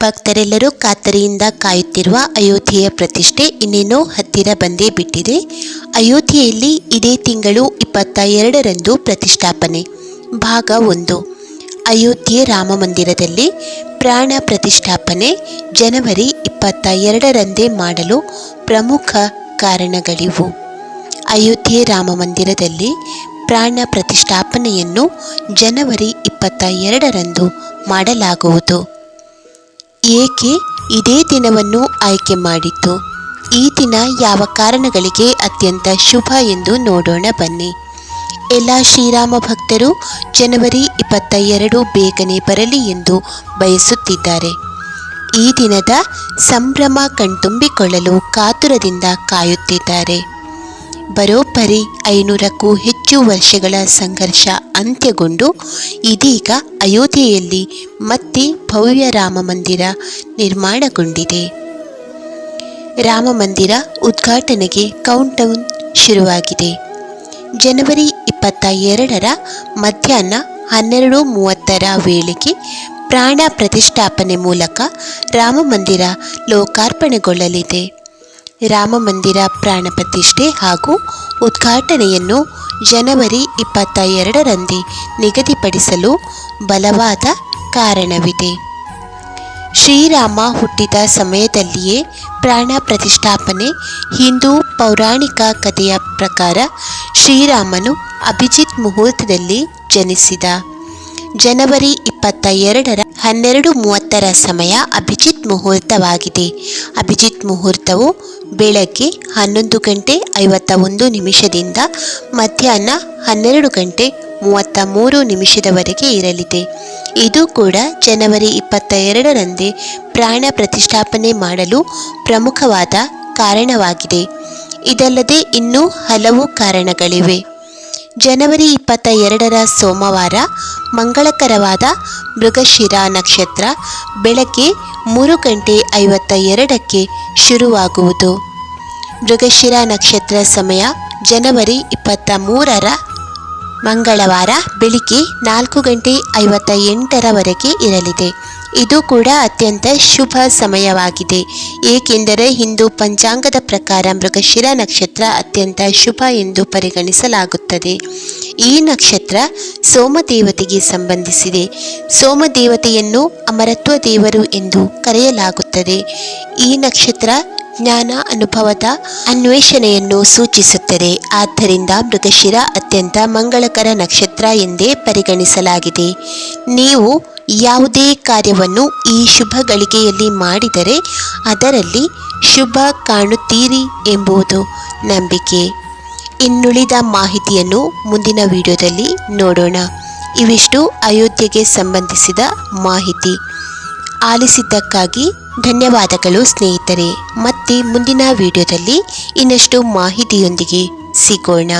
ಭಕ್ತರೆಲ್ಲರೂ ಕಾತರಿಯಿಂದ ಕಾಯುತ್ತಿರುವ ಅಯೋಧ್ಯೆಯ ಪ್ರತಿಷ್ಠೆ ಇನ್ನೇನೋ ಹತ್ತಿರ ಬಂದೇ ಬಿಟ್ಟಿದೆ. ಅಯೋಧ್ಯೆಯಲ್ಲಿ ಇದೇ ತಿಂಗಳು ಇಪ್ಪತ್ತ ಎರಡರಂದು ಪ್ರತಿಷ್ಠಾಪನೆ. ಭಾಗ ಒಂದು. ಅಯೋಧ್ಯೆ ರಾಮ ಮಂದಿರದಲ್ಲಿ ಪ್ರಾಣ ಪ್ರತಿಷ್ಠಾಪನೆ ಜನವರಿ ಇಪ್ಪತ್ತ ಎರಡರಂದೇ ಮಾಡಲು ಪ್ರಮುಖ ಕಾರಣಗಳಿವು. ಅಯೋಧ್ಯೆ ರಾಮ ಮಂದಿರದಲ್ಲಿ ಪ್ರಾಣ ಪ್ರತಿಷ್ಠಾಪನೆಯನ್ನು ಜನವರಿ ಇಪ್ಪತ್ತ ಎರಡರಂದು ಮಾಡಲಾಗುವುದು. ಏಕೆ ಇದೇ ದಿನವನ್ನು ಆಯ್ಕೆ ಮಾಡಿತ್ತು ಈ ದಿನ ಯಾವ ಕಾರಣಗಳಿಗೆ ಅತ್ಯಂತ ಶುಭ ಎಂದು ನೋಡೋಣ ಬನ್ನಿ. ಎಲ್ಲ ಶ್ರೀರಾಮ ಭಕ್ತರು ಜನವರಿ ಇಪ್ಪತ್ತ ಎರಡು ಬೇಗನೆ ಬರಲಿ ಎಂದು ಬಯಸುತ್ತಿದ್ದಾರೆ. ಈ ದಿನದ ಸಂಭ್ರಮ ಕಣ್ತುಂಬಿಕೊಳ್ಳಲು ಕಾತುರದಿಂದ ಕಾಯುತ್ತಿದ್ದಾರೆ. ಬರೋಬ್ಬರಿ ಐನೂರಕ್ಕೂ ಹೆಚ್ಚು ವರ್ಷಗಳ ಸಂಘರ್ಷ ಅಂತ್ಯಗೊಂಡು ಇದೀಗ ಅಯೋಧ್ಯೆಯಲ್ಲಿ ಮತ್ತೆ ಭವ್ಯ ರಾಮ ಮಂದಿರ ನಿರ್ಮಾಣಗೊಂಡಿದೆ. ರಾಮ ಮಂದಿರ ಉದ್ಘಾಟನೆಗೆ ಕೌಂಟೌನ್ ಶುರುವಾಗಿದೆ. ಜನವರಿ ಇಪ್ಪತ್ತ ಎರಡರ ಮಧ್ಯಾಹ್ನ ಹನ್ನೆರಡು ಮೂವತ್ತರ ವೇಳೆಗೆ ಪ್ರಾಣ ಪ್ರತಿಷ್ಠಾಪನೆ ಮೂಲಕ ರಾಮ ಮಂದಿರ ಲೋಕಾರ್ಪಣೆಗೊಳ್ಳಲಿದೆ. ರಾಮ ಮಂದಿರ ಪ್ರಾಣ ಪ್ರತಿಷ್ಠೆ ಹಾಗೂ ಉದ್ಘಾಟನೆಯನ್ನು ಜನವರಿ ಇಪ್ಪತ್ತ ಎರಡರಂದೇ ನಿಗದಿಪಡಿಸಲು ಬಲವಾದ ಕಾರಣವಿದೆ. ಶ್ರೀರಾಮ ಹುಟ್ಟಿದ ಸಮಯದಲ್ಲಿಯೇ ಪ್ರಾಣ ಪ್ರತಿಷ್ಠಾಪನೆ ಹಿಂದೂ ಪೌರಾಣಿಕ ಕಥೆಯ ಪ್ರಕಾರ ಶ್ರೀರಾಮನು ಅಭಿಜಿತ್ ಮುಹೂರ್ತದಲ್ಲಿ ಜನಿಸಿದ. ಜನವರಿ ಇಪ್ಪತ್ತ ಎರಡರ ಹನ್ನೆರಡು ಮೂವತ್ತರ ಸಮಯ ಅಭಿಜಿತ್ ಮುಹೂರ್ತವಾಗಿದೆ. ಅಭಿಜಿತ್ ಮುಹೂರ್ತವು ಬೆಳಗ್ಗೆ ಹನ್ನೊಂದು ಗಂಟೆ ಐವತ್ತ ಒಂದು ನಿಮಿಷದಿಂದ ಮಧ್ಯಾಹ್ನ ಹನ್ನೆರಡು ಗಂಟೆ ಮೂವತ್ತ ಮೂರು ನಿಮಿಷದವರೆಗೆ ಇರಲಿದೆ. ಇದು ಕೂಡ ಜನವರಿ ಇಪ್ಪತ್ತ ಎರಡರಂದೇ ಪ್ರಾಣ ಪ್ರತಿಷ್ಠಾಪನೆ ಮಾಡಲು ಪ್ರಮುಖವಾದ ಕಾರಣವಾಗಿದೆ. ಇದಲ್ಲದೆ ಇನ್ನೂ ಹಲವು ಕಾರಣಗಳಿವೆ. ಜನವರಿ ಇಪ್ಪತ್ತ ಎರಡರ ಸೋಮವಾರ ಮಂಗಳಕರವಾದ ಮೃಗಶಿರ ನಕ್ಷತ್ರ ಬೆಳಗ್ಗೆ ಮೂರು ಗಂಟೆ ಐವತ್ತ ಎರಡಕ್ಕೆ ಶುರುವಾಗುವುದು. ಮೃಗಶಿರ ನಕ್ಷತ್ರ ಸಮಯ ಜನವರಿ ಇಪ್ಪತ್ತ ಮೂರರ ಮಂಗಳವಾರ ಬೆಳಿಗ್ಗೆ ನಾಲ್ಕು ಗಂಟೆ ಐವತ್ತ ಎಂಟರವರೆಗೆ ಇರಲಿದೆ. ಇದು ಕೂಡ ಅತ್ಯಂತ ಶುಭ ಸಮಯವಾಗಿದೆ. ಏಕೆಂದರೆ ಹಿಂದೂ ಪಂಚಾಂಗದ ಪ್ರಕಾರ ಮೃಗಶಿರ ನಕ್ಷತ್ರ ಅತ್ಯಂತ ಶುಭ ಎಂದು ಪರಿಗಣಿಸಲಾಗುತ್ತದೆ. ಈ ನಕ್ಷತ್ರ ಸೋಮದೇವತೆಗೆ ಸಂಬಂಧಿಸಿದೆ. ಸೋಮದೇವತೆಯನ್ನು ಅಮರತ್ವ ದೇವರು ಎಂದು ಕರೆಯಲಾಗುತ್ತದೆ. ಈ ನಕ್ಷತ್ರ ಜ್ಞಾನ, ಅನುಭವದ ಅನ್ವೇಷಣೆಯನ್ನು ಸೂಚಿಸುತ್ತದೆ. ಆದ್ದರಿಂದ ಮೃಗಶಿರ ಅತ್ಯಂತ ಮಂಗಳಕರ ನಕ್ಷತ್ರ ಎಂದೇ ಪರಿಗಣಿಸಲಾಗಿದೆ. ನೀವು ಯಾವುದೇ ಕಾರ್ಯವನ್ನು ಈ ಶುಭ ಗಳಿಗೆಯಲ್ಲಿ ಮಾಡಿದರೆ ಅದರಲ್ಲಿ ಶುಭ ಕಾಣುತ್ತೀರಿ ಎಂಬುದು ನಂಬಿಕೆ. ಇನ್ನುಳಿದ ಮಾಹಿತಿಯನ್ನು ಮುಂದಿನ ವಿಡಿಯೋದಲ್ಲಿ ನೋಡೋಣ. ಇವಿಷ್ಟು ಅಯೋಧ್ಯೆಗೆ ಸಂಬಂಧಿಸಿದ ಮಾಹಿತಿ. ಆಲಿಸಿದ್ದಕ್ಕಾಗಿ ಧನ್ಯವಾದಗಳು ಸ್ನೇಹಿತರೆ. ಮತ್ತೆ ಮುಂದಿನ ವಿಡಿಯೋದಲ್ಲಿ ಇನ್ನಷ್ಟು ಮಾಹಿತಿಯೊಂದಿಗೆ ಸಿಗೋಣ.